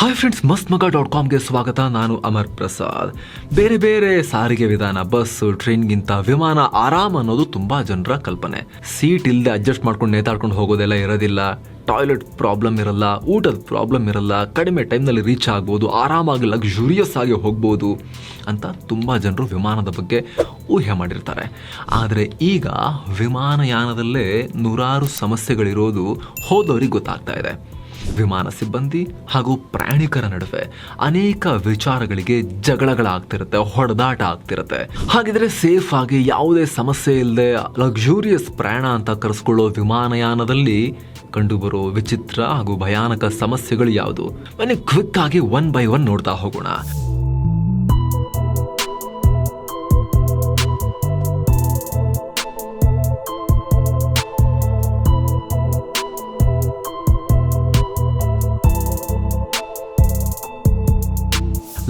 Hi friends ಮಸ್ತ್ ಮಗ dot ಕಾಮ್ಗೆ ಸ್ವಾಗತ. ನಾನು ಅಮರ್ ಪ್ರಸಾದ್. ಬೇರೆ ಬೇರೆ ಸಾರಿಗೆ ವಿಧಾನ ಬಸ್ ಟ್ರೈನ್ಗಿಂತ ವಿಮಾನ ಆರಾಮ್ ಅನ್ನೋದು ತುಂಬಾ ಜನರ ಕಲ್ಪನೆ. ಸೀಟ್ ಇಲ್ಲದೆ ಅಡ್ಜಸ್ಟ್ ಮಾಡ್ಕೊಂಡು ನೇತಾಡ್ಕೊಂಡು ಹೋಗೋದೆಲ್ಲ ಇರೋದಿಲ್ಲ. ಟಾಯ್ಲೆಟ್ ಪ್ರಾಬ್ಲಮ್ ಇರಲ್ಲ, ಊಟದ ಪ್ರಾಬ್ಲಮ್ ಇರಲ್ಲ, ಕಡಿಮೆ ಟೈಮ್ನಲ್ಲಿ ರೀಚ್ ಆಗ್ಬೋದು, ಆರಾಮಾಗಿ ಲಕ್ಸುರಿಯಸ್ ಆಗಿ ಹೋಗ್ಬೋದು ಅಂತ ತುಂಬ ಜನರು ವಿಮಾನದ ಬಗ್ಗೆ ಊಹೆ ಮಾಡಿರ್ತಾರೆ. ಆದರೆ ಈಗ ವಿಮಾನಯಾನದಲ್ಲೇ ನೂರಾರು ಸಮಸ್ಯೆಗಳಿರೋದು ಹೋದವ್ರಿಗೆ ಗೊತ್ತಾಗ್ತಾ ಇದೆ. ವಿಮಾನ ಸಿಬ್ಬಂದಿ ಹಾಗೂ ಪ್ರಯಾಣಿಕರ ನಡುವೆ ಅನೇಕ ವಿಚಾರಗಳಿಗೆ ಜಗಳಗಳಾಗ್ತಿರುತ್ತೆ, ಹೊಡೆದಾಟ ಆಗ್ತಿರುತ್ತೆ. ಹಾಗಿದ್ರೆ ಸೇಫ್ ಆಗಿ ಯಾವುದೇ ಸಮಸ್ಯೆ ಇಲ್ಲದೆ ಲಕ್ಸುರಿಯಸ್ ಪ್ರಯಾಣ ಅಂತ ಕರೆಸ್ಕೊಳ್ಳೋ ವಿಮಾನಯಾನದಲ್ಲಿ ಕಂಡುಬರೋ ವಿಚಿತ್ರ ಹಾಗೂ ಭಯಾನಕ ಸಮಸ್ಯೆಗಳು ಯಾವುದು? ಮನೆ ಕ್ವಿಕ್ ಆಗಿ ಒನ್ ಬೈ ಒನ್ ನೋಡ್ತಾ ಹೋಗೋಣ.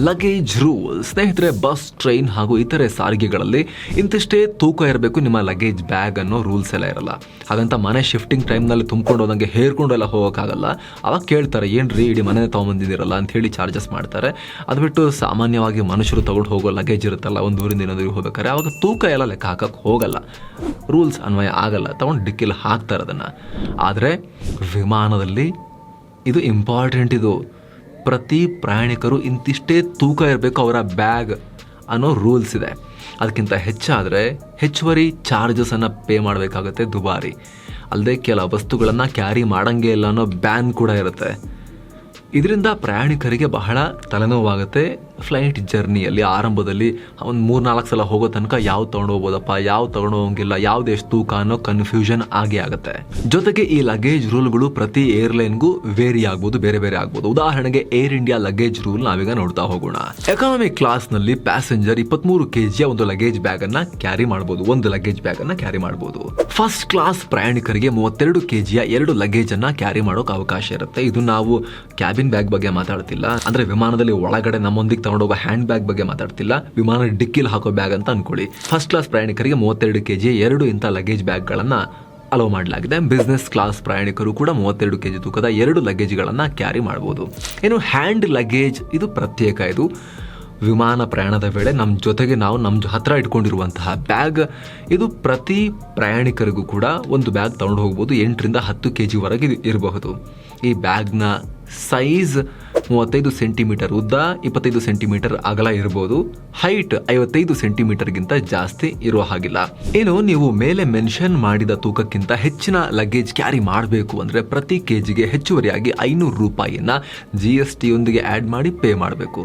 ಲಗೇಜ್ ರೂಲ್ ಸ್ನೇಹಿತರೆ ಬಸ್ ಟ್ರೈನ್ ಹಾಗೂ ಇತರೆ ಸಾರಿಗೆಗಳಲ್ಲಿ ಇಂತಿಷ್ಟೇ ತೂಕ ಇರಬೇಕು. ನಿಮ್ಮ ಲಗೇಜ್ ಬ್ಯಾಗ್ ಅನ್ನೋ ರೂಲ್ಸ್ ಎಲ್ಲ ಇರಲ್ಲ. ಹಾಗಂತ ಮನೆ ಶಿಫ್ಟಿಂಗ್ ಟೈಮ್ನಲ್ಲಿ ತುಂಬಿಕೊಂಡು ಹೋದಂಗೆ ಹೇರ್ಕೊಂಡೆಲ್ಲ ಹೋಗೋಕ್ಕಾಗಲ್ಲ. ಅವಾಗ ಕೇಳ್ತಾರೆ, ಏನ್ರಿ ಇಡೀ ಮನೆ ತೊಗೊಂಬಂದಿದ್ದೀರಲ್ಲ? ಅಂತ ಹೇಳಿ ಚಾರ್ಜಸ್ ಮಾಡ್ತಾರೆ. ಅದು ಬಿಟ್ಟು ಸಾಮಾನ್ಯವಾಗಿ ಮನುಷ್ಯರು ತಗೊಂಡು ಹೋಗೋ ಲಗೇಜ್ ಇರುತ್ತಲ್ಲ, ಒಂದು ಊರಿಂದ ಹೋಗ್ಬೇಕಾದ್ರೆ ಅವಾಗ ತೂಕ ಎಲ್ಲ ಲೆಕ್ಕ ಹಾಕಕ್ಕೆ ಹೋಗಲ್ಲ. ರೂಲ್ಸ್ ಅನ್ವಯ ಆಗಲ್ಲ. ತಗೊಂಡು ಡಿಕ್ಕಿಲಿ ಹಾಕ್ತಾರೆ ಅದನ್ನು ಆದರೆ ವಿಮಾನದಲ್ಲಿ ಇದು ಇಂಪಾರ್ಟೆಂಟ್ ಇದು. ಪ್ರತಿ ಪ್ರಯಾಣಿಕರು ಇಂತಿಷ್ಟೇ ತೂಕ ಇರಬೇಕು ಅವರ ಬ್ಯಾಗ್ ಅನ್ನೋ ರೂಲ್ಸ್ ಇದೆ. ಅದಕ್ಕಿಂತ ಹೆಚ್ಚಾದರೆ ಹೆಚ್ಚುವರಿ ಚಾರ್ಜಸನ್ನು ಪೇ ಮಾಡಬೇಕಾಗುತ್ತೆ ದುಬಾರಿ. ಅಲ್ಲದೆ ಕೆಲ ವಸ್ತುಗಳನ್ನು ಕ್ಯಾರಿ ಮಾಡಂಗೆ ಇಲ್ಲ ಅನ್ನೋ ಬ್ಯಾನ್ ಕೂಡ ಇರುತ್ತೆ. ಇದರಿಂದ ಪ್ರಯಾಣಿಕರಿಗೆ ಬಹಳ ತಲೆನೋವಾಗುತ್ತೆ. ಫ್ಲೈಟ್ ಜರ್ನಿಯಲ್ಲಿ ಆರಂಭದಲ್ಲಿ ಒಂದು ಮೂರು ನಾಲ್ಕು ಸಲ ಹೋಗೋ ತನಕ ಯಾವ ತೊಗೊಂಡು ಹೋಗ್ಬೋದಪ್ಪ, ಯಾವ ತೊಗೊಂಡು ಹೋಗಂಗಿಲ್ಲ, ಯಾವ್ದು ಎಷ್ಟು ತೂಕ ಅನ್ನೋ ಕನ್ಫ್ಯೂಷನ್ ಆಗಿ ಆಗುತ್ತೆ. ಜೊತೆಗೆ ಈ ಲಗೇಜ್ ರೂಲ್ಗಳು ಪ್ರತಿ ಏರ್ಲೈನ್ಗೂ ವೇರಿ ಆಗ್ಬೋದು, ಬೇರೆ ಬೇರೆ ಆಗ್ಬೋದು. ಉದಾಹರಣೆಗೆ ಏರ್ ಇಂಡಿಯಾ ಲಗೇಜ್ ರೂಲ್ ನಾವೀಗ ನೋಡ್ತಾ ಹೋಗೋಣ. ಎಕಾನಮಿ ಕ್ಲಾಸ್ನಲ್ಲಿ ಪ್ಯಾಸೆಂಜರ್ ಇಪ್ಪತ್ಮೂರು ಕೆಜಿಯ ಒಂದು ಲಗೇಜ್ ಬ್ಯಾಗ್ ಅನ್ನ ಕ್ಯಾರಿ ಮಾಡಬಹುದು ಒಂದು ಲಗೇಜ್ ಬ್ಯಾಗ್ ಅನ್ನ ಕ್ಯಾರಿ ಮಾಡಬಹುದು ಫಸ್ಟ್ ಕ್ಲಾಸ್ ಪ್ರಯಾಣಿಕರಿಗೆ ಮೂವತ್ತೆರಡು ಕೆಜಿಯ ಎರಡು ಲಗೇಜ್ ಅನ್ನ ಕ್ಯಾರಿ ಮಾಡೋಕೆ ಅವಕಾಶ ಇರುತ್ತೆ. ಇದು ನಾವು ಕ್ಯಾಬಿನ್ ಬ್ಯಾಗ್ ಬಗ್ಗೆ ಮಾತಾಡ್ತಿಲ್ಲ. ಅಂದ್ರೆ ವಿಮಾನದಲ್ಲಿ ಒಳಗಡೆ ನಮ್ಮೊಂದಿಗೆ ತಗೊಂಡೋಗೋ ಹ್ಯಾಂಡ್ ಬ್ಯಾಗ್ ಬಗ್ಗೆ ಮಾತಾಡ್ತಿಲ್ಲ. ವಿಮಾನ ಡಿಕ್ಕಿಲ್ ಹಾಕೋ ಬ್ಯಾಗ್ ಅಂತ ಅನ್ಕೊಳ್ಳಿ. ಫಸ್ಟ್ ಕ್ಲಾಸ್ ಪ್ರಯಾಣಿಕರಿಗೆ ಮೂವತ್ತೆರಡು ಕೆಜಿ ಎರಡು ಇಂಥ ಲಗೇಜ್ ಬ್ಯಾಗ್ಗಳನ್ನು ಅಲೋ ಮಾಡಲಾಗಿದೆ. ಬಿಸ್ನೆಸ್ ಕ್ಲಾಸ್ ಪ್ರಯಾಣಿಕರು ಕೂಡ ಮೂವತ್ತೆರಡು ಕೆಜಿ ತೂಕದ ಎರಡು ಲಗೇಜ್ಗಳನ್ನು ಕ್ಯಾರಿ ಮಾಡಬಹುದು ಏನು ಹ್ಯಾಂಡ್ ಲಗೇಜ್ ಇದು ಪ್ರತ್ಯೇಕ ಇದು. ವಿಮಾನ ಪ್ರಯಾಣದ ವೇಳೆ ನಮ್ಮ ಜೊತೆಗೆ ನಾವು ನಮ್ಮ ಹತ್ರ ಇಟ್ಕೊಂಡಿರುವಂತಹ ಬ್ಯಾಗ್ ಇದು ಪ್ರತಿ ಪ್ರಯಾಣಿಕರಿಗೂ ಕೂಡ ಒಂದು ಬ್ಯಾಗ್ ತಗೊಂಡು ಹೋಗ್ಬೋದು. ಎಂಟರಿಂದ ಹತ್ತು ಕೆ ಜಿವರೆಗೆ ಇರಬಹುದು. ಈ ಬ್ಯಾಗ್ನ ಸೈಜ್ ಮೂವತ್ತೈದು ಸೆಂಟಿಮೀಟರ್ ಉದ್ದ, ಇಪ್ಪತ್ತೈದು ಸೆಂಟಿಮೀಟರ್ ಅಗಲ ಇರಬಹುದು ಹೈಟ್ ಐವತ್ತೈದು ಸೆಂಟಿಮೀಟರ್ಗಿಂತ ಜಾಸ್ತಿ ಇರೋ ಹಾಗಿಲ್ಲ. ಏನು, ನೀವು ಮೇಲೆ ಮೆನ್ಷನ್ ಮಾಡಿದ ತೂಕಕ್ಕಿಂತ ಹೆಚ್ಚಿನ ಲಗೇಜ್ ಕ್ಯಾರಿ ಮಾಡಬೇಕು ಅಂದ್ರೆ ಪ್ರತಿ ಕೆಜಿಗೆ ಹೆಚ್ಚುವರಿಯಾಗಿ ಐನೂರು ರೂಪಾಯಿಯನ್ನ ಜಿ ಎಸ್ ಟಿಯೊಂದಿಗೆ ಆ್ಯಡ್ ಮಾಡಿ ಪೇ ಮಾಡಬೇಕು.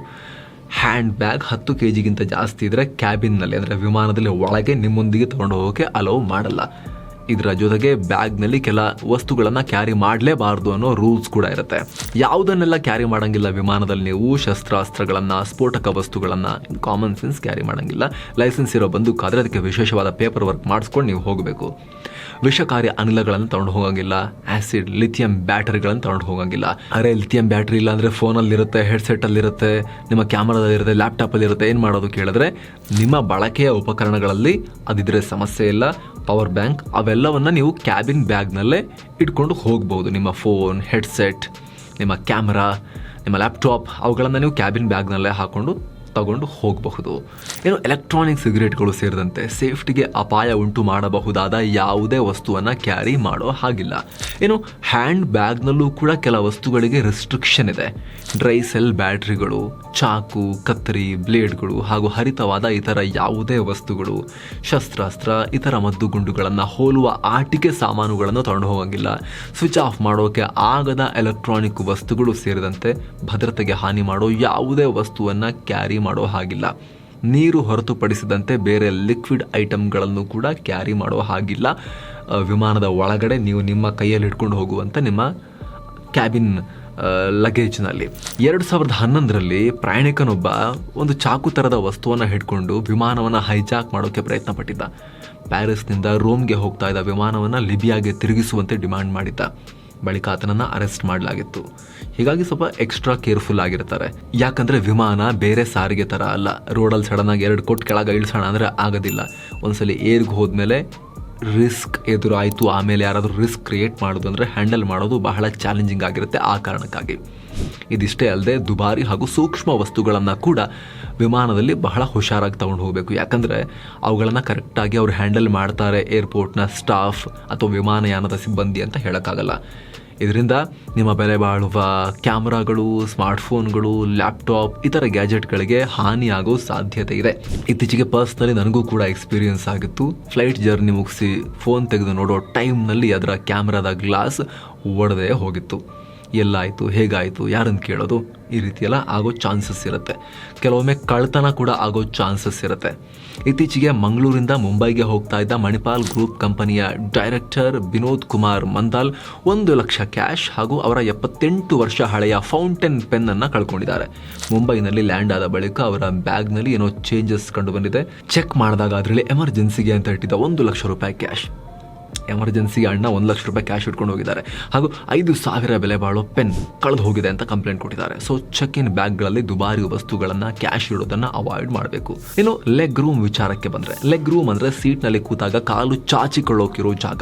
ಹ್ಯಾಂಡ್ ಬ್ಯಾಗ್ ಹತ್ತು ಕೆ ಜಿಗಿಂತ ಜಾಸ್ತಿ ಇದ್ರೆ ಕ್ಯಾಬಿನ್ನಲ್ಲಿ ಅಂದರೆ ವಿಮಾನದಲ್ಲಿ ಒಳಗೆ ನಿಮ್ಮೊಂದಿಗೆ ತೊಗೊಂಡು ಹೋಗೋಕೆ ಅಲೋ ಮಾಡಲ್ಲ. ಇದರ ಜೊತೆಗೆ ಬ್ಯಾಗ್ನಲ್ಲಿ ಕೆಲ ವಸ್ತುಗಳನ್ನು ಕ್ಯಾರಿ ಮಾಡಲೇಬಾರ್ದು ಅನ್ನೋ ರೂಲ್ಸ್ ಕೂಡ ಇರುತ್ತೆ. ಯಾವುದನ್ನೆಲ್ಲ ಕ್ಯಾರಿ ಮಾಡೋಂಗಿಲ್ಲ ವಿಮಾನದಲ್ಲಿ ನೀವು? ಶಸ್ತ್ರಾಸ್ತ್ರಗಳನ್ನು, ಸ್ಫೋಟಕ ವಸ್ತುಗಳನ್ನು ಕಾಮನ್ ಸೆನ್ಸ್ ಕ್ಯಾರಿ ಮಾಡೋಂಗಿಲ್ಲ. ಲೈಸೆನ್ಸ್ ಇರೋ ಬಂದೂಕಾದರೆ ಅದಕ್ಕೆ ವಿಶೇಷವಾದ ಪೇಪರ್ ವರ್ಕ್ ಮಾಡಿಸ್ಕೊಂಡು ನೀವು ಹೋಗಬೇಕು. ವಿಷಕಾರಿ ಅನಿಲಗಳನ್ನು ತಗೊಂಡು ಹೋಗಂಗಿಲ್ಲ. ಆಸಿಡ್, ಲಿಥಿಯಂ ಬ್ಯಾಟರಿಗಳನ್ನು ತಗೊಂಡು ಹೋಗಂಗಿಲ್ಲ. ಅರೆ, ಲಿಥಿಯಂ ಬ್ಯಾಟ್ರಿ ಇಲ್ಲ ಅಂದರೆ ಫೋನಲ್ಲಿರುತ್ತೆ ಇರುತ್ತೆ ನಿಮ್ಮ ಕ್ಯಾಮರಾದಲ್ಲಿ ಇರುತ್ತೆ ಲ್ಯಾಪ್ಟಾಪಲ್ಲಿ ಇರುತ್ತೆ ಏನು ಮಾಡೋದು ಕೇಳಿದ್ರೆ ನಿಮ್ಮ ಬಳಕೆಯ ಉಪಕರಣಗಳಲ್ಲಿ ಅದಿದ್ರೆ ಸಮಸ್ಯೆ ಇಲ್ಲ. ಪವರ್ ಬ್ಯಾಂಕ್, ಅವೆಲ್ಲವನ್ನು ನೀವು ಕ್ಯಾಬಿನ್ ಬ್ಯಾಗ್ನಲ್ಲೇ ಇಟ್ಕೊಂಡು ಹೋಗ್ಬೋದು. ನಿಮ್ಮ ಫೋನ್, ಹೆಡ್ಸೆಟ್, ನಿಮ್ಮ ಕ್ಯಾಮರಾ, ನಿಮ್ಮ ಲ್ಯಾಪ್ಟಾಪ್, ಅವುಗಳನ್ನು ನೀವು ಕ್ಯಾಬಿನ್ ಬ್ಯಾಗ್ನಲ್ಲೇ ಹಾಕೊಂಡು ತಗೊಂಡು ಹೋಗಬಹುದು. ಏನು ಎಲೆಕ್ಟ್ರಾನಿಕ್ ಸಿಗರೇಟ್ಗಳು ಸೇರಿದಂತೆ ಸೇಫ್ಟಿಗೆ ಅಪಾಯ ಉಂಟು ಮಾಡಬಹುದಾದ ಯಾವುದೇ ವಸ್ತುವನ್ನು ಕ್ಯಾರಿ ಮಾಡೋ ಹಾಗಿಲ್ಲ. ಏನು ಹ್ಯಾಂಡ್ ಬ್ಯಾಗ್ನಲ್ಲೂ ಕೂಡ ಕೆಲ ವಸ್ತುಗಳಿಗೆ ರೆಸ್ಟ್ರಿಕ್ಷನ್ ಇದೆ. ಡ್ರೈ ಸೆಲ್ ಬ್ಯಾಟ್ರಿಗಳು ಚಾಕು, ಕತ್ತರಿ ಬ್ಲೇಡ್ಗಳು ಹಾಗೂ ಹರಿತವಾದ ಇತರ ಯಾವುದೇ ವಸ್ತುಗಳು, ಶಸ್ತ್ರಾಸ್ತ್ರ, ಇತರ ಮದ್ದುಗುಂಡುಗಳನ್ನು ಹೋಲುವ ಆಟಿಕೆ ಸಾಮಾನುಗಳನ್ನು ತಗೊಂಡು ಹೋಗಂಗಿಲ್ಲ. ಸ್ವಿಚ್ ಆಫ್ ಮಾಡೋಕೆ ಆಗದ ಎಲೆಕ್ಟ್ರಾನಿಕ್ ವಸ್ತುಗಳು ಸೇರಿದಂತೆ ಭದ್ರತೆಗೆ ಹಾನಿ ಮಾಡೋ ಯಾವುದೇ ವಸ್ತುವನ್ನು ಕ್ಯಾರಿ ಮಾಡೋ ಹಾಗಿಲ್ಲ. ನೀರು ಹೊರತುಪಡಿಸಿದಂತೆ ಬೇರೆ ಲಿಕ್ವಿಡ್ ಐಟಮ್ಗಳನ್ನು ಕೂಡ ಕ್ಯಾರಿ ಮಾಡೋ ಹಾಗಿಲ್ಲ. ವಿಮಾನದ ಒಳಗಡೆ ನೀವು ನಿಮ್ಮ ಕೈಯಲ್ಲಿ ಹಿಡ್ಕೊಂಡು ಹೋಗುವಂಥ ನಿಮ್ಮ ಕ್ಯಾಬಿನ್ ಲಗೇಜ್ನಲ್ಲಿ. ಎರಡು ಸಾವಿರದ ಹನ್ನೊಂದರಲ್ಲಿ ಪ್ರಯಾಣಿಕನೊಬ್ಬ ಒಂದು ಚಾಕು ಥರದ ವಸ್ತುವನ್ನು ಹಿಡ್ಕೊಂಡು ವಿಮಾನವನ್ನು ಹೈಜಾಕ್ ಮಾಡೋಕ್ಕೆ ಪ್ರಯತ್ನ ಪಟ್ಟಿದ್ದ ಪ್ಯಾರಿಸ್ನಿಂದ ರೋಮ್ಗೆ ಹೋಗ್ತಾ ಇದ್ದ ವಿಮಾನವನ್ನು ಲಿಬಿಯಾಗೆ ತಿರುಗಿಸುವಂತೆ ಡಿಮ್ಯಾಂಡ್ ಮಾಡಿದ್ದ. ಬಳಿಕ ಆತನನ್ನು ಅರೆಸ್ಟ್ ಮಾಡಲಾಗಿತ್ತು. ಹೀಗಾಗಿ ಸ್ವಲ್ಪ ಎಕ್ಸ್ಟ್ರಾ ಕೇರ್ಫುಲ್ ಆಗಿರ್ತಾರೆ. ಯಾಕಂದ್ರೆ ವಿಮಾನ ಬೇರೆ ಸಾರಿಗೆ ತರ ಅಲ್ಲ. ರೋಡಲ್ಲಿ ಸಡನ್ ಆಗಿ ಎರಡು ಕೊಟ್ಟು ಕೆಳಗೆ ಇಳಿಸೋಣ ಅಂದ್ರೆ ಆಗೋದಿಲ್ಲ. ಒಂದ್ಸಲಿ ಏರ್ಗೆ ಹೋದ್ಮೇಲೆ ರಿಸ್ಕ್ ಎದುರಾಯಿತು, ಆಮೇಲೆ ಯಾರಾದರೂ ರಿಸ್ಕ್ ಕ್ರಿಯೇಟ್ ಮಾಡೋದು ಅಂದರೆ ಹ್ಯಾಂಡಲ್ ಮಾಡೋದು ಬಹಳ ಚಾಲೆಂಜಿಂಗ್ ಆಗಿರುತ್ತೆ ಆ ಕಾರಣಕ್ಕಾಗಿ. ಇದಿಷ್ಟೇ ಅಲ್ಲದೆ ದುಬಾರಿ ಹಾಗೂ ಸೂಕ್ಷ್ಮ ವಸ್ತುಗಳನ್ನು ಕೂಡ ವಿಮಾನದಲ್ಲಿ ಬಹಳ ಹುಷಾರಾಗಿ ತಗೊಂಡು ಹೋಗಬೇಕು. ಯಾಕಂದರೆ ಅವುಗಳನ್ನು ಕರೆಕ್ಟಾಗಿ ಅವ್ರು ಹ್ಯಾಂಡಲ್ ಮಾಡ್ತಾರೆ ಏರ್ಪೋರ್ಟ್ನ ಸ್ಟಾಫ್ ಅಥವಾ ವಿಮಾನಯಾನದ ಸಿಬ್ಬಂದಿ ಅಂತ ಹೇಳೋಕ್ಕಾಗಲ್ಲ. ಇದರಿಂದ ನಿಮ್ಮ ಬೆಲೆ ಬಾಳುವ ಕ್ಯಾಮ್ರಾಗಳು, ಸ್ಮಾರ್ಟ್ಫೋನ್ಗಳು, ಲ್ಯಾಪ್ಟಾಪ್, ಇತರ ಗ್ಯಾಜೆಟ್ಗಳಿಗೆ ಹಾನಿಯಾಗೋ ಸಾಧ್ಯತೆ ಇದೆ. ಇತ್ತೀಚೆಗೆ ಪರ್ಸ್ನಲಿ ನನಗೂ ಕೂಡ ಎಕ್ಸ್ಪೀರಿಯನ್ಸ್ ಆಗಿತ್ತು. ಫ್ಲೈಟ್ ಜರ್ನಿ ಮುಗಿಸಿ ಫೋನ್ ತೆಗೆದು ನೋಡೋ ಟೈಮ್ನಲ್ಲಿ ಅದರ ಕ್ಯಾಮ್ರಾದ ಗ್ಲಾಸ್ ಒಡೆದೇ ಹೋಗಿತ್ತು. ಎಲ್ಲಾಯಿತು, ಹೇಗಾಯಿತು, ಯಾರನ್ನು ಕೇಳೋದು, ಈ ರೀತಿಯೆಲ್ಲ ಆಗೋ ಚಾನ್ಸಸ್ ಇರುತ್ತೆ. ಕೆಲವೊಮ್ಮೆ ಕಳ್ತನ ಕೂಡ ಆಗೋ ಚಾನ್ಸಸ್ ಇರುತ್ತೆ. ಇತ್ತೀಚೆಗೆ ಮಂಗಳೂರಿಂದ ಮುಂಬೈಗೆ ಹೋಗ್ತಾ ಇದ್ದ ಮಣಿಪಾಲ್ ಗ್ರೂಪ್ ಕಂಪನಿಯ ಡೈರೆಕ್ಟರ್ ವಿನೋದ್ ಕುಮಾರ್ ಮಂದಾಲ್ ಒಂದು ಲಕ್ಷ ಕ್ಯಾಶ್ ಹಾಗೂ ಅವರ ಎಪ್ಪತ್ತೆಂಟು ವರ್ಷ ಹಳೆಯ ಫೌಂಟೇನ್ ಪೆನ್ನನ್ನು ಕಳ್ಕೊಂಡಿದ್ದಾರೆ. ಮುಂಬೈನಲ್ಲಿ ಲ್ಯಾಂಡ್ ಆದ ಬಳಿಕ ಅವರ ಬ್ಯಾಗ್ನಲ್ಲಿ ಏನೋ ಚೇಂಜಸ್ ಕಂಡು ಬಂದಿದೆ. ಚೆಕ್ ಮಾಡಿದಾಗ ಅದರಲ್ಲಿ ಎಮರ್ಜೆನ್ಸಿಗೆ ಅಂತ ಇಟ್ಟಿದ್ದ ಒಂದು ಲಕ್ಷ ರೂಪಾಯಿ ಕ್ಯಾಶ್. ಎಮರ್ಜೆನ್ಸಿ ಅಣ್ಣ ಒಂದು ಲಕ್ಷ ರೂಪಾಯಿ ಕ್ಯಾಶ್ ಇಟ್ಕೊಂಡು ಹೋಗಿದ್ದಾರೆ. ಹಾಗೂ ಐದು ಸಾವಿರ ಬೆಲೆ ಬಾಳೋ ಪೆನ್ ಕಳೆದು ಹೋಗಿದೆ ಅಂತ ಕಂಪ್ಲೇಂಟ್ ಕೊಟ್ಟಿದ್ದಾರೆ. ಸೊ ಚೆಕ್ ಇನ್ ಬ್ಯಾಗ್ಗಳಲ್ಲಿ ದುಬಾರಿ ವಸ್ತುಗಳನ್ನು ಕ್ಯಾಶ್ ಇಡೋದನ್ನು ಅವಾಯ್ಡ್ ಮಾಡಬೇಕು. ಇನ್ನು ಲೆಗ್ ರೂಮ್ ವಿಚಾರಕ್ಕೆ ಬಂದರೆ ಲೆಗ್ ರೂಮ್ ಅಂದರೆ ಸೀಟ್ನಲ್ಲಿ ಕೂತಾಗ ಕಾಲು ಚಾಚಿಕೊಳ್ಳೋಕಿರೋ ಜಾಗ.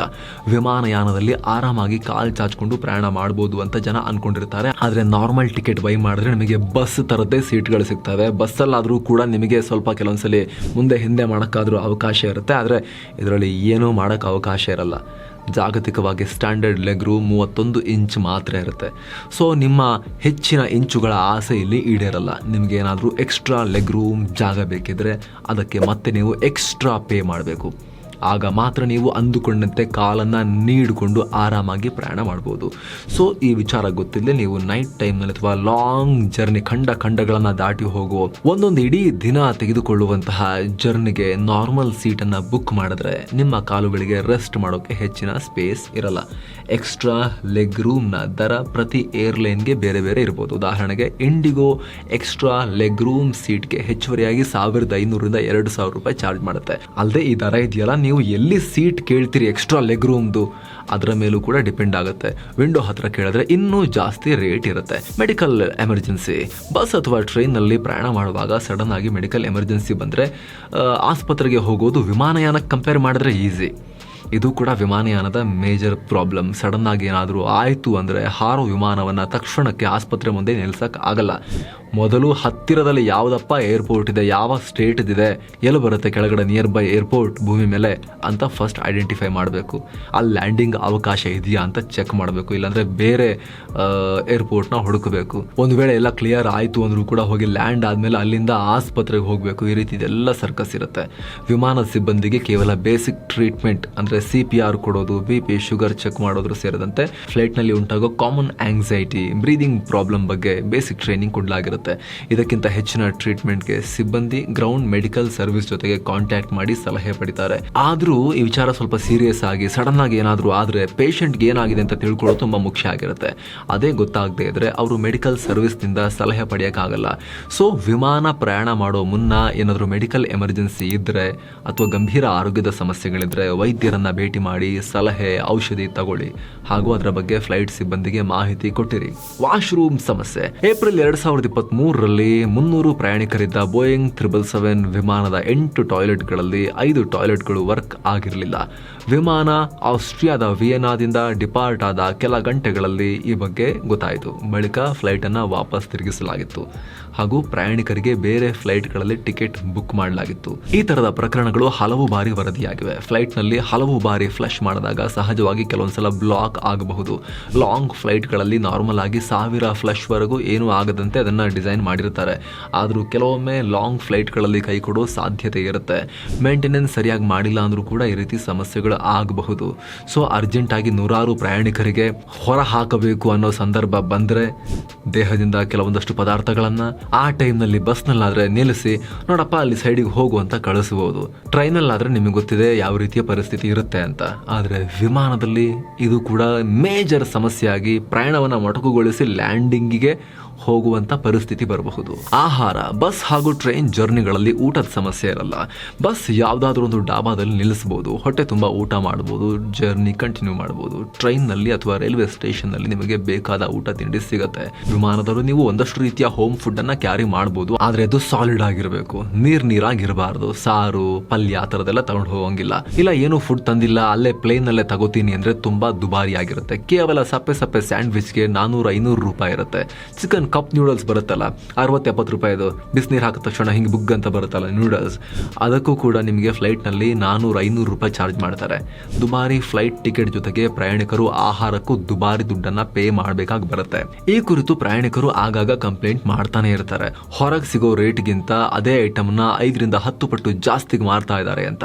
ವಿಮಾನಯಾನದಲ್ಲಿ ಆರಾಮಾಗಿ ಕಾಲು ಚಾಚಿಕೊಂಡು ಪ್ರಯಾಣ ಮಾಡ್ಬೋದು ಅಂತ ಜನ ಅಂದ್ಕೊಂಡಿರ್ತಾರೆ ಆದರೆ ನಾರ್ಮಲ್ ಟಿಕೆಟ್ ಬೈ ಮಾಡಿದ್ರೆ ನಿಮಗೆ ಬಸ್ ಥರದ್ದೇ ಸೀಟ್ಗಳು ಸಿಗ್ತವೆ. ಬಸ್ಸಲ್ಲಾದರೂ ಕೂಡ ನಿಮಗೆ ಸ್ವಲ್ಪ ಕೆಲವೊಂದ್ಸಲಿ ಮುಂದೆ ಹಿಂದೆ ಮಾಡೋಕ್ಕಾದ್ರೂ ಅವಕಾಶ ಇರುತ್ತೆ. ಆದರೆ ಇದರಲ್ಲಿ ಏನೂ ಮಾಡೋಕ್ಕೆ ಅವಕಾಶ ಇರಲ್ಲ. ಜಾಗತಿಕವಾಗಿ ಸ್ಟ್ಯಾಂಡರ್ಡ್ ಲೆಗ್ ರೂಮ್ ಮೂವತ್ತೊಂದು ಇಂಚ್ ಮಾತ್ರ ಇರುತ್ತೆ. ಸೊ ನಿಮ್ಮ ಹೆಚ್ಚಿನ ಇಂಚುಗಳ ಆಸೆ ಇಲ್ಲಿ ಈಡೇರಲ್ಲ. ನಿಮಗೆ ಏನಾದರೂ ಎಕ್ಸ್ಟ್ರಾ ಲೆಗ್ ರೂಮ್ ಜಾಗ ಬೇಕಿದ್ರೆ ಅದಕ್ಕೆ ಮತ್ತೆ ನೀವು ಎಕ್ಸ್ಟ್ರಾ ಪೇ ಮಾಡಬೇಕು. ಆಗ ಮಾತ್ರ ನೀವು ಅಂದುಕೊಂಡಂತೆ ಕಾಲನ್ನು ನೀಡಿಕೊಂಡು ಆರಾಮಾಗಿ ಪ್ರಯಾಣ ಮಾಡ್ಬೋದು. ಸೊ ಈ ವಿಚಾರ ಗೊತ್ತಿಲ್ಲದೆ ನೀವು ನೈಟ್ ಟೈಮ್ನಲ್ಲಿ ಅಥವಾ ಲಾಂಗ್ ಜರ್ನಿ ಖಂಡ ಖಂಡಗಳನ್ನು ದಾಟಿ ಹೋಗುವ ಒಂದೊಂದು ಇಡೀ ದಿನ ತೆಗೆದುಕೊಳ್ಳುವಂತಹ ಜರ್ನಿಗೆ ನಾರ್ಮಲ್ ಸೀಟನ್ನು ಬುಕ್ ಮಾಡಿದ್ರೆ ನಿಮ್ಮ ಕಾಲುಗಳಿಗೆ ರೆಸ್ಟ್ ಮಾಡೋಕ್ಕೆ ಹೆಚ್ಚಿನ ಸ್ಪೇಸ್ ಇರಲ್ಲ. ಎಕ್ಸ್ಟ್ರಾ ಲೆಗ್ ರೂಮ್ನ ದರ ಪ್ರತಿ ಏರ್ಲೈನ್ಗೆ ಬೇರೆ ಬೇರೆ ಇರ್ಬೋದು. ಉದಾಹರಣೆಗೆ ಇಂಡಿಗೋ ಎಕ್ಸ್ಟ್ರಾ ಲೆಗ್ ರೂಮ್ ಸೀಟ್ಗೆ ಹೆಚ್ಚುವರಿಯಾಗಿ ಸಾವಿರದ ಐನೂರಿಂದ ಎರಡು ಸಾವಿರ ರೂಪಾಯಿ ಚಾರ್ಜ್ ಮಾಡುತ್ತೆ. ಅಲ್ಲದೆ ಈ ದರ ಇದೆಯಲ್ಲ, ನೀವು ಎಲ್ಲಿ ಸೀಟ್ ಕೇಳ್ತೀರಿ ಎಕ್ಸ್ಟ್ರಾ ಲೆಗ್ ರೂಮ್ದು ಅದರ ಮೇಲೂ ಕೂಡ ಡಿಪೆಂಡ್ ಆಗುತ್ತೆ. ವಿಂಡೋ ಹತ್ರ ಕೇಳಿದ್ರೆ ಇನ್ನೂ ಜಾಸ್ತಿ ರೇಟ್ ಇರುತ್ತೆ. ಮೆಡಿಕಲ್ ಎಮರ್ಜೆನ್ಸಿ ಬಸ್ ಅಥವಾ ಟ್ರೈನ್ನಲ್ಲಿ ಪ್ರಯಾಣ ಮಾಡುವಾಗ ಸಡನ್ ಆಗಿ ಮೆಡಿಕಲ್ ಎಮರ್ಜೆನ್ಸಿ ಬಂದರೆ ಆಸ್ಪತ್ರೆಗೆ ಹೋಗೋದು ವಿಮಾನಯಾನಕ್ಕೆ ಕಂಪೇರ್ ಮಾಡಿದ್ರೆ ಈಸಿ ಇದು ಕೂಡ ವಿಮಾನಯಾನದ ಮೇಜರ್ ಪ್ರಾಬ್ಲಮ್. ಸಡನ್ ಆಗಿ ಏನಾದರೂ ಆಯಿತು ಅಂದರೆ ಹಾರೋ ವಿಮಾನವನ್ನು ತಕ್ಷಣಕ್ಕೆ ಆಸ್ಪತ್ರೆ ಮುಂದೆ ನಿಲ್ಸಕ್ಕೆ ಆಗಲ್ಲ. ಮೊದಲು ಹತ್ತಿರದಲ್ಲಿ ಯಾವುದಪ್ಪ ಏರ್ಪೋರ್ಟ್ ಇದೆ, ಯಾವ ಸ್ಟೇಟ್ ಇದೆ ಎಲ್ಲಿ ಬರುತ್ತೆ ಕೆಳಗಡೆ ನಿಯರ್ ಬೈ ಏರ್ಪೋರ್ಟ್ ಭೂಮಿ ಮೇಲೆ ಅಂತ ಫಸ್ಟ್ ಐಡೆಂಟಿಫೈ ಮಾಡಬೇಕು. ಅಲ್ಲಿ ಲ್ಯಾಂಡಿಂಗ್ ಅವಕಾಶ ಇದೆಯಾ ಅಂತ ಚೆಕ್ ಮಾಡಬೇಕು. ಇಲ್ಲಾಂದರೆ ಬೇರೆ ಏರ್ಪೋರ್ಟ್ನ ಹುಡುಕಬೇಕು. ಒಂದು ವೇಳೆ ಎಲ್ಲ ಕ್ಲಿಯರ್ ಆಯಿತು ಅಂದರೂ ಕೂಡ ಹೋಗಿ ಲ್ಯಾಂಡ್ ಆದಮೇಲೆ ಅಲ್ಲಿಂದ ಆಸ್ಪತ್ರೆಗೆ ಹೋಗಬೇಕು. ಈ ರೀತಿ ಇದೆಲ್ಲ ಸರ್ಕಸ್ ಇರುತ್ತೆ. ವಿಮಾನದ ಸಿಬ್ಬಂದಿಗೆ ಕೇವಲ ಬೇಸಿಕ್ ಟ್ರೀಟ್ಮೆಂಟ್ ಅಂದರೆ ಸಿ ಪಿ ಆರ್ ಕೊಡೋದು, ಬಿ ಪಿ ಶುಗರ್ ಚೆಕ್ ಮಾಡೋದ್ರು ಸೇರಿದಂತೆ ಫ್ಲೈಟ್ನಲ್ಲಿ ಉಂಟಾಗೋ ಕಾಮನ್ ಆಂಗ್ಸೈಟಿ, ಬ್ರೀದಿಂಗ್ ಪ್ರಾಬ್ಲಮ್ ಬಗ್ಗೆ ಬೇಸಿಕ್ ಟ್ರೈನಿಂಗ್ ಕೊಡಲಾಗಿರುತ್ತೆ. ಇದಕ್ಕಿಂತ ಹೆಚ್ಚಿನ ಟ್ರೀಟ್ಮೆಂಟ್ಗೆ ಸಿಬ್ಬಂದಿ, ಗ್ರೌಂಡ್ ಮೆಡಿಕಲ್ ಸರ್ವಿಸ್ ಜೊತೆಗೆ ಕಾಂಟ್ಯಾಕ್ಟ್ ಮಾಡಿ ಸಲಹೆ ಪಡಿತಾರೆ. ಆದರೂ ಈ ವಿಚಾರ ಸ್ವಲ್ಪ ಸೀರಿಯಸ್ ಆಗಿ, ಸಡನ್ ಆಗಿ ಏನಾದರೂ ಆದರೆ ಪೇಷಂಟ್ಗೆ ಏನಾಗಿದೆ ಅಂತ ತಿಳ್ಕೊಳ್ಳೋದು ತುಂಬ ಮುಖ್ಯ ಆಗಿರುತ್ತೆ. ಅದೇ ಗೊತ್ತಾಗದೇ ಇದ್ರೆ ಅವರು ಮೆಡಿಕಲ್ ಸರ್ವಿಸ್ನಿಂದ ಸಲಹೆ ಪಡೆಯೋಕ್ಕಾಗಲ್ಲ. ಸೊ, ವಿಮಾನ ಪ್ರಯಾಣ ಮಾಡೋ ಮುನ್ನ ಏನಾದರೂ ಮೆಡಿಕಲ್ ಎಮರ್ಜೆನ್ಸಿ ಇದ್ದರೆ ಅಥವಾ ಗಂಭೀರ ಆರೋಗ್ಯದ ಸಮಸ್ಯೆಗಳಿದ್ರೆ ವೈದ್ಯರನ್ನ ಭೇಟಿ ಮಾಡಿ ಸಲಹೆ, ಔಷಧಿ ತಗೊಳ್ಳಿ. ಹಾಗೂ ಅದರ ಬಗ್ಗೆ ಫ್ಲೈಟ್ ಸಿಬ್ಬಂದಿಗೆ ಮಾಹಿತಿ ಕೊಟ್ಟಿರಿ. ವಾಶ್ರೂಮ್ ಸಮಸ್ಯೆ. ಏಪ್ರಿಲ್ ಎರಡ್ ಸಾವಿರದ ಇಪ್ಪತ್ತ್ ಮೂರರಲ್ಲಿ ಮುನ್ನೂರು ಪ್ರಯಾಣಿಕರಿದ್ದ ಬೋಯಿಂಗ್ ತ್ರಿಬಲ್ ಸೆವೆನ್ ವಿಮಾನದ ಎಂಟು ಟಾಯ್ಲೆಟ್ಗಳಲ್ಲಿ ಐದು ಟಾಯ್ಲೆಟ್ಗಳು ವರ್ಕ್ ಆಗಿರಲಿಲ್ಲ. ವಿಮಾನ ಆಸ್ಟ್ರಿಯಾದ ವಿಯೆನಾದಿಂದ ಡಿಪಾರ್ಟ್ ಆದ ಕೆಲ ಗಂಟೆಗಳಲ್ಲಿ ಈ ಬಗ್ಗೆ ಗೊತ್ತಾಯಿತು. ಬಳಿಕ ಫ್ಲೈಟನ್ನು ವಾಪಸ್ ತಿರುಗಿಸಲಾಗಿತ್ತು. ಹಾಗೂ ಪ್ರಯಾಣಿಕರಿಗೆ ಬೇರೆ ಫ್ಲೈಟ್ಗಳಲ್ಲಿ ಟಿಕೆಟ್ ಬುಕ್ ಮಾಡಲಾಗಿತ್ತು. ಈ ತರದ ಪ್ರಕರಣಗಳು ಹಲವು ಬಾರಿ ವರದಿಯಾಗಿವೆ. ಫ್ಲೈಟ್ನಲ್ಲಿ ಹಲವು ಬಾರಿ ಫ್ಲಶ್ ಮಾಡಿದಾಗ ಸಹಜವಾಗಿ ಕೆಲವೊಂದ್ಸಲ ಬ್ಲಾಕ್ ಆಗಬಹುದು. ಲಾಂಗ್ ಫ್ಲೈಟ್ಗಳಲ್ಲಿ ನಾರ್ಮಲ್ ಆಗಿ ಸಾವಿರ ಫ್ಲಶ್ ವರೆಗೂ ಏನೂ ಆಗದಂತೆ ಅದನ್ನು ಡಿಸೈನ್ ಮಾಡಿರ್ತಾರೆ. ಆದರೂ ಕೆಲವೊಮ್ಮೆ ಲಾಂಗ್ ಫ್ಲೈಟ್ಗಳಲ್ಲಿ ಕೈ ಕೊಡೋ ಸಾಧ್ಯತೆ ಇರುತ್ತೆ. ಮೇಂಟೆನೆನ್ಸ್ ಸರಿಯಾಗಿ ಮಾಡಿಲ್ಲ ಅಂದರೂ ಕೂಡ ಈ ರೀತಿ ಸಮಸ್ಯೆಗಳು ಆಗಬಹುದು. ಸೊ, ಅರ್ಜೆಂಟಾಗಿ ನೂರಾರು ಪ್ರಯಾಣಿಕರಿಗೆ ಹೊರ ಹಾಕಬೇಕು ಅನ್ನೋ ಸಂದರ್ಭ ಬಂದರೆ ದೇಹದಿಂದ ಕೆಲವೊಂದಷ್ಟು ಪದಾರ್ಥಗಳನ್ನು ಆ ಟೈಮ್ನಲ್ಲಿ ಬಸ್ನಲ್ಲಾದರೆ ನಿಲ್ಲಿಸಿ, ನೋಡಪ್ಪ ಅಲ್ಲಿ ಸೈಡಿಗೆ ಹೋಗು ಅಂತ ಕಳಿಸ್ಬೋದು. ಟ್ರೈನಲ್ಲಾದರೆ ನಿಮಗೆ ಗೊತ್ತಿದೆ ಯಾವ ರೀತಿಯ ಪರಿಸ್ಥಿತಿ ಇರುತ್ತೆ ಅಂತ. ಆದರೆ ವಿಮಾನದಲ್ಲಿ ಇದು ಕೂಡ ಮೇಜರ್ ಸಮಸ್ಯೆಯಾಗಿ ಪ್ರಯಾಣವನ್ನು ಮೊಟಕುಗೊಳಿಸಿ ಲ್ಯಾಂಡಿಂಗಿಗೆ ಹೋಗುವಂತ ಪರಿಸ್ಥಿತಿ ಬರಬಹುದು. ಆಹಾರ, ಬಸ್ ಹಾಗೂ ಟ್ರೈನ್ ಜರ್ನಿಗಳಲ್ಲಿ ಊಟದ ಸಮಸ್ಯೆ ಇರಲ್ಲ. ಬಸ್ ಯಾವುದಾದ್ರೂ ಒಂದು ಡಾಬಾದಲ್ಲಿ ನಿಲ್ಲಿಸಬಹುದು ಹೊಟ್ಟೆ ತುಂಬಾ ಊಟ ಮಾಡಬಹುದು ಜರ್ನಿ ಕಂಟಿನ್ಯೂ ಮಾಡಬಹುದು ಟ್ರೈನ್ನಲ್ಲಿ ಅಥವಾ ರೈಲ್ವೆ ಸ್ಟೇಷನ್ನಲ್ಲಿ ನಿಮಗೆ ಬೇಕಾದ ಊಟ, ತಿಂಡಿ ಸಿಗುತ್ತೆ. ವಿಮಾನದಲ್ಲೂ ನೀವು ಒಂದಷ್ಟು ರೀತಿಯ ಹೋಮ್ ಫುಡ್ ಅನ್ನ ಕ್ಯಾರಿ ಮಾಡಬಹುದು ಆದ್ರೆ ಅದು ಸಾಲಿಡ್ ಆಗಿರಬೇಕು. ನೀರ್ ನೀರಾಗಿರಬಾರ್ದು. ಸಾರು, ಪಲ್ಯ ಆ ಥರದ್ದೆಲ್ಲ ತಗೊಂಡು ಹೋಗಂಗಿಲ್ಲ. ಇಲ್ಲ, ಏನು ಫುಡ್ ತಂದಿಲ್ಲ. ಅಲ್ಲೇ ಪ್ಲೇನ್ ಅಲ್ಲೇ ತಗೋತೀನಿ ಅಂದ್ರೆ ತುಂಬಾ ದುಬಾರಿ ಆಗಿರುತ್ತೆ. ಕೇವಲ ಸಪ್ಪೆ ಸಪ್ಪೆ ಸ್ಯಾಂಡ್ವಿಚ್ಗೆ ನಾನೂರ ಐನೂರು ರೂಪಾಯಿ ಇರುತ್ತೆ. ಚಿಕನ್ ಕಪ್ ನೂಡಲ್ಸ್ ಬರುತ್ತಲ್ಲ ಅರವತ್ತು ಎಪ್ಪತ್ತು ರೂಪಾಯಿದು ಬಿಸಿನೀರು ಹಾಕಿದ ತಕ್ಷಣ ಹಿಂಗೆ ಬುಗ್ ಅಂತ ಬರುತ್ತಲ್ಲ ನೂಡಲ್ಸ್. ಅದಕ್ಕೂ ಕೂಡ ನಿಮಗೆ ಫ್ಲೈಟ್ನಲ್ಲಿ ನಾನ್ನೂರು ಐನೂರು ರೂಪಾಯಿ ಚಾರ್ಜ್ ಮಾಡ್ತಾರೆ. ದುಬಾರಿ ಫ್ಲೈಟ್ ಟಿಕೆಟ್ ಜೊತೆಗೆ ಪ್ರಯಾಣಿಕರು ಆಹಾರಕ್ಕೂ ದುಬಾರಿ ದುಡ್ಡನ್ನ ಪೇ ಮಾಡಬೇಕಾಗಿ ಬರುತ್ತೆ. ಈ ಕುರಿತು ಪ್ರಯಾಣಿಕರು ಆಗಾಗ ಕಂಪ್ಲೇಂಟ್ ಮಾಡ್ತಾನೆ ಇರ್ತಾರೆ. ಹೊರಗೆ ಸಿಗೋ ರೇಟ್ಗಿಂತ ಅದೇ ಐಟಮ್ನ ಐದರಿಂದ ಹತ್ತು ಪಟ್ಟು ಜಾಸ್ತಿಗೆ ಮಾರ್ತಾ ಇದ್ದಾರೆ ಅಂತ.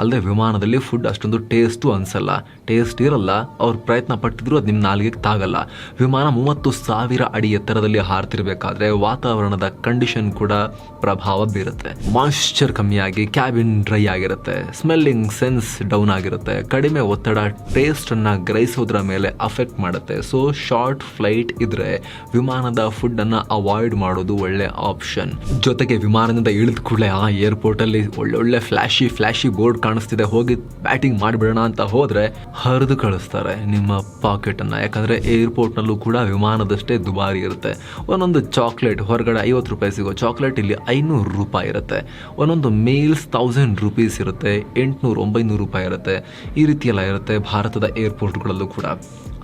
ಅಲ್ಲದೆ ವಿಮಾನದಲ್ಲಿ ಫುಡ್ ಅಷ್ಟೊಂದು ಟೇಸ್ಟು ಅನ್ಸಲ್ಲ. ಟೇಸ್ಟ್ ಇರಲ್ಲ, ಅವ್ರು ಪ್ರಯತ್ನ ಪಟ್ಟಿದ್ರು ಅದು ನಿಮ್ಮ ನಾಲಿಗೆಗೆ ತಾಗಲ್ಲ. ವಿಮಾನ ಮೂವತ್ತು ಸಾವಿರ ಅಡಿ ಎತ್ತರದಲ್ಲಿ ಹಾರ್ತಿರ್ಬೇಕಾದ್ರೆ ವಾತಾವರಣದ ಕಂಡೀಷನ್ ಕೂಡ ಪ್ರಭಾವ ಬೀರುತ್ತೆ. ಮಾಯಿಶ್ಚರ್ ಕಮ್ಮಿಯಾಗಿ ಕ್ಯಾಬಿನ್ ಡ್ರೈ ಆಗಿರುತ್ತೆ. ಸ್ಮೆಲ್ಲಿಂಗ್ ಸೆನ್ಸ್ ಡೌನ್ ಆಗಿರುತ್ತೆ. ಕಡಿಮೆ ಒತ್ತಡ ಟೇಸ್ಟ್ ಅನ್ನ ಗ್ರಹಿಸೋದ್ರ ಮೇಲೆ ಅಫೆಕ್ಟ್ ಮಾಡುತ್ತೆ. ಸೊ ಶಾರ್ಟ್ ಫ್ಲೈಟ್ ಇದ್ರೆ ವಿಮಾನದ ಫುಡ್ ಅನ್ನ ಅವಾಯ್ಡ್ ಮಾಡೋದು ಒಳ್ಳೆ ಆಪ್ಷನ್ ಜೊತೆಗೆ ವಿಮಾನದಿಂದ ಇಳಿದ ಕೂಡಲೇ, ಆ ಏರ್ಪೋರ್ಟ್ ಅಲ್ಲಿ ಒಳ್ಳೊಳ್ಳೆ ಫ್ಲಾಶಿ ಫ್ಲಾಶಿ ಬೋರ್ಡ್ ಕಾಣಿಸ್ತಿದೆ. ಹೋಗಿ ಬ್ಯಾಟಿಂಗ್ ಮಾಡಿಬಿಡೋಣ ಅಂತ ಹೋದ್ರೆ ಹರಿದು ಕಳಿಸ್ತಾರೆ ನಿಮ್ಮ ಪಾಕೆಟ್ ಅನ್ನ. ಯಾಕಂದ್ರೆ ಏರ್ಪೋರ್ಟ್ ಕೂಡ ವಿಮಾನದಷ್ಟೇ ದುಬಾರಿ ಇರುತ್ತೆ. ಒಂದೊಂದು ಚಾಕ್ಲೇಟ್ ಹೊರಗಡೆ ಐವತ್ತು ರೂಪಾಯಿ ಸಿಗೋ ಚಾಕ್ಲೇಟ್ ಇಲ್ಲಿ ಐನೂರು ರೂಪಾಯಿ ಇರುತ್ತೆ. ಒಂದೊಂದು ಮೇಲ್ಸ್ ತೌಸಂಡ್ ರುಪೀಸ್ ಇರುತ್ತೆ, ಎಂಟುನೂರು, ಒಂಬೈನೂರು ರೂಪಾಯಿ ಇರುತ್ತೆ. ಈ ರೀತಿಯೆಲ್ಲ ಇರುತ್ತೆ ಭಾರತದ ಏರ್ಪೋರ್ಟ್ಗಳಲ್ಲೂ ಕೂಡ.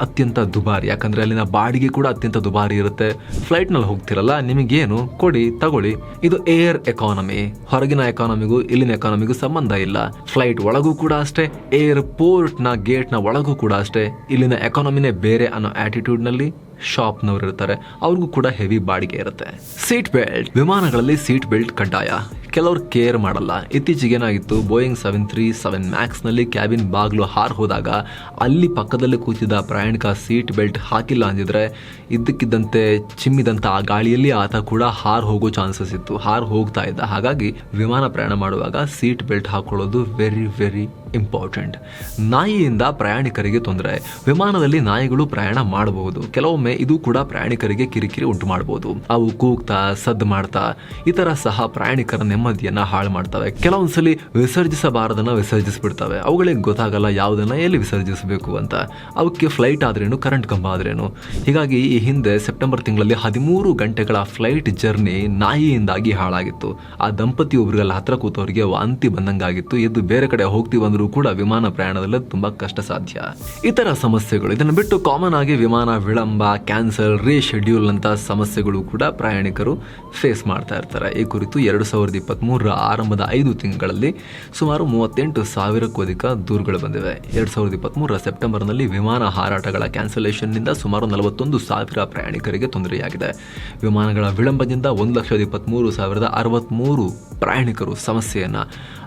ಅತ್ಯಂತ ದುಬಾರಿ. ಯಾಕಂದ್ರೆ ಅಲ್ಲಿನ ಬಾಡಿಗೆ ಕೂಡ ಅತ್ಯಂತ ದುಬಾರಿ ಇರುತ್ತೆ. ಫ್ಲೈಟ್ನಲ್ಲಿ ಹೋಗ್ತಿರಲ್ಲ, ನಿಮಗೇನು? ಕೊಡಿ, ತಗೊಳ್ಳಿ. ಇದು ಏರ್ ಎಕಾನಮಿ ಹೊರಗಿನ ಎಕಾನಮಿಗೂ ಇಲ್ಲಿನ ಎಕಾನಮಿಗೂ ಸಂಬಂಧ ಇಲ್ಲ. ಫ್ಲೈಟ್ ಒಳಗೂ ಕೂಡ ಅಷ್ಟೇ ಏರ್ಪೋರ್ಟ್ನ ಗೇಟ್ನ ಒಳಗೂ ಕೂಡ ಅಷ್ಟೇ. ಇಲ್ಲಿನ ಎಕಾನಮಿನೇ ಬೇರೆ ಅನ್ನೋ ಆಟಿಟ್ಯೂಡ್ನಲ್ಲಿ ಶಾಪ್ನವ್ರು ಇರ್ತಾರೆ. ಅವ್ರಿಗೂ ಕೂಡ ಹೆವಿ ಬಾಡಿಗೆ ಇರುತ್ತೆ. ಸೀಟ್ ಬೆಲ್ಟ್ ವಿಮಾನಗಳಲ್ಲಿ ಸೀಟ್ ಬೆಲ್ಟ್ ಕಡ್ಡಾಯ. ಕೆಲವರು ಕೇರ್ ಮಾಡಲ್ಲ. ಇತ್ತೀಚೆಗೆ ಏನಾಗಿತ್ತು ಬೋಯಿಂಗ್ ಸೆವೆನ್ ತ್ರೀ ಸೆವೆನ್ ಮ್ಯಾಕ್ಸ್ನಲ್ಲಿ ಕ್ಯಾಬಿನ್ ಬಾಗಿಲು ಹಾರ್ ಹೋದಾಗ ಅಲ್ಲಿ ಪಕ್ಕದಲ್ಲಿ ಕೂತಿದ್ದ ಪ್ರಯಾಣಿಕ ಸೀಟ್ ಬೆಲ್ಟ್ ಹಾಕಿಲ್ಲ ಅಂದಿದ್ರೆ ಇದ್ದಕ್ಕಿದ್ದಂತೆ ಚಿಮ್ಮಿದಂಥ ಆ ಗಾಳಿಯಲ್ಲಿ ಆತ ಕೂಡ ಹಾರ್ ಹೋಗೋ ಚಾನ್ಸಸ್ ಇತ್ತು. ಹಾರ್ ಹೋಗ್ತಾ ಇದ್ದ. ಹಾಗಾಗಿ ವಿಮಾನ ಪ್ರಯಾಣ ಮಾಡುವಾಗ ಸೀಟ್ ಬೆಲ್ಟ್ ಹಾಕೊಳ್ಳೋದು ವೆರಿ ವೆರಿ ಇಂಪಾರ್ಟೆಂಟ್ ನಾಯಿಯಿಂದ ಪ್ರಯಾಣಿಕರಿಗೆ ತೊಂದರೆ. ವಿಮಾನದಲ್ಲಿ ನಾಯಿಗಳು ಪ್ರಯಾಣ ಮಾಡಬಹುದು. ಕೆಲವೊಮ್ಮೆ ಇದು ಕೂಡ ಪ್ರಯಾಣಿಕರಿಗೆ ಕಿರಿಕಿರಿ ಉಂಟು ಮಾಡಬಹುದು ಅವು ಕೂಗ್ತಾ, ಸದ್ದು ಮಾಡ್ತಾ, ಇತರ ತರ ಸಹ ಪ್ರಯಾಣಿಕರ ನೆಮ್ಮದಿಯನ್ನ ಹಾಳು ಮಾಡ್ತವೆ. ಕೆಲವೊಂದ್ಸಲಿ ವಿಸರ್ಜಿಸಬಾರದನ್ನ ವಿಸರ್ಜಿಸ್ಬಿಡ್ತವೆ. ಅವುಗಳಿಗೆ ಗೊತ್ತಾಗಲ್ಲ ಯಾವುದನ್ನ ಎಲ್ಲಿ ವಿಸರ್ಜಿಸಬೇಕು ಅಂತ. ಅವಕ್ಕೆ ಫ್ಲೈಟ್ ಆದ್ರೇನು ಕರೆಂಟ್ ಕಂಬ ಆದ್ರೇನು. ಹೀಗಾಗಿ ಈ ಹಿಂದೆ ಸೆಪ್ಟೆಂಬರ್ ತಿಂಗಳಲ್ಲಿ ಹದಿಮೂರು ಗಂಟೆಗಳ ಫ್ಲೈಟ್ ಜರ್ನಿ ನಾಯಿಯಿಂದಾಗಿ ಹಾಳಾಗಿತ್ತು. ಆ ದಂಪತಿ ಒಬ್ಬರಿಗೆಲ್ಲ ಹತ್ರ ಕೂತವರಿಗೆ ವಾಂತಿ ಬಂದಂಗಾಗಿತ್ತು. ಎದ್ದು ಬೇರೆ ಕಡೆ ಹೋಗ್ತೀವಿ ಅಂದ್ರೂ ಕೂಡ ವಿಮಾನ ಪ್ರಯಾಣದಲ್ಲಿ ತುಂಬಾ ಕಷ್ಟ ಸಾಧ್ಯ ಇತರ ಸಮಸ್ಯೆಗಳು. ಇದನ್ನು ಬಿಟ್ಟು ಕಾಮನ್ ಆಗಿ ವಿಮಾನ ವಿಳಂಬ ಕ್ಯಾನ್ಸಲ್ ರೀಶೆಡ್ಯೂಲ್ ಅಂತ ಸಮಸ್ಯೆಗಳು ಕೂಡ ಪ್ರಯಾಣಿಕರು ಫೇಸ್ ಮಾಡ್ತಾ ಇರ್ತಾರೆ. ಈ ಕುರಿತು ಎರಡು ಸಾವಿರದ ಇಪ್ಪತ್ತ್ ಮೂರರ ಆರಂಭದ ಐದು ತಿಂಗಳಲ್ಲಿ ಸುಮಾರು ಮೂವತ್ತೆಂಟು ಸಾವಿರಕ್ಕೂ ಅಧಿಕ ದೂರುಗಳು ಬಂದಿವೆ. ಎರಡು ಸಾವಿರದ ಇಪ್ಪತ್ತ್ಮೂರರ ಸೆಪ್ಟೆಂಬರ್ನಲ್ಲಿ ವಿಮಾನ ಹಾರಾಟಗಳ ಕ್ಯಾನ್ಸಲೇಷನ್ನಿಂದ ಸುಮಾರು ನಲವತ್ತೊಂದು ಸಾವಿರ ಪ್ರಯಾಣಿಕರಿಗೆ ತೊಂದರೆಯಾಗಿದೆ. ವಿಮಾನಗಳ ವಿಳಂಬದಿಂದ ಒಂದು ಲಕ್ಷದ ಇಪ್ಪತ್ತ್ಮೂರು ಸಾವಿರದ ಅರವತ್ತ್ಮೂರು ಪ್ರಯಾಣಿಕರು ಸಮಸ್ಯೆಯನ್ನ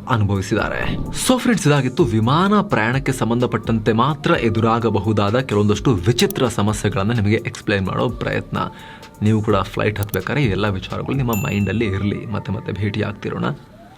ಅನುಭವಿಸಿದ್ದಾರೆ. ಸೊ ಫ್ರೆಂಡ್ಸ್ ಇದಾಗಿತ್ತು ವಿಮಾನ ಪ್ರಯಾಣಕ್ಕೆ ಸಂಬಂಧಪಟ್ಟಂತೆ ಮಾತ್ರ ಎದುರಾಗಬಹುದಾದ ಕೆಲವೊಂದಷ್ಟು ವಿಚಿತ್ರ ಸಮಸ್ಯೆಗಳನ್ನು ನಿಮಗೆ ಎಕ್ಸ್ಪ್ಲೈನ್ ಮಾಡೋ ಪ್ರಯತ್ನ. ನೀವು ಕೂಡ ಫ್ಲೈಟ್ ಹತ್ತಬೇಕಾದ್ರೆ ಎಲ್ಲ ವಿಚಾರಗಳು ನಿಮ್ಮ ಮೈಂಡಲ್ಲಿ ಇರಲಿ. ಮತ್ತೆ ಮತ್ತೆ ಭೇಟಿ ಆಗ್ತಿರೋಣ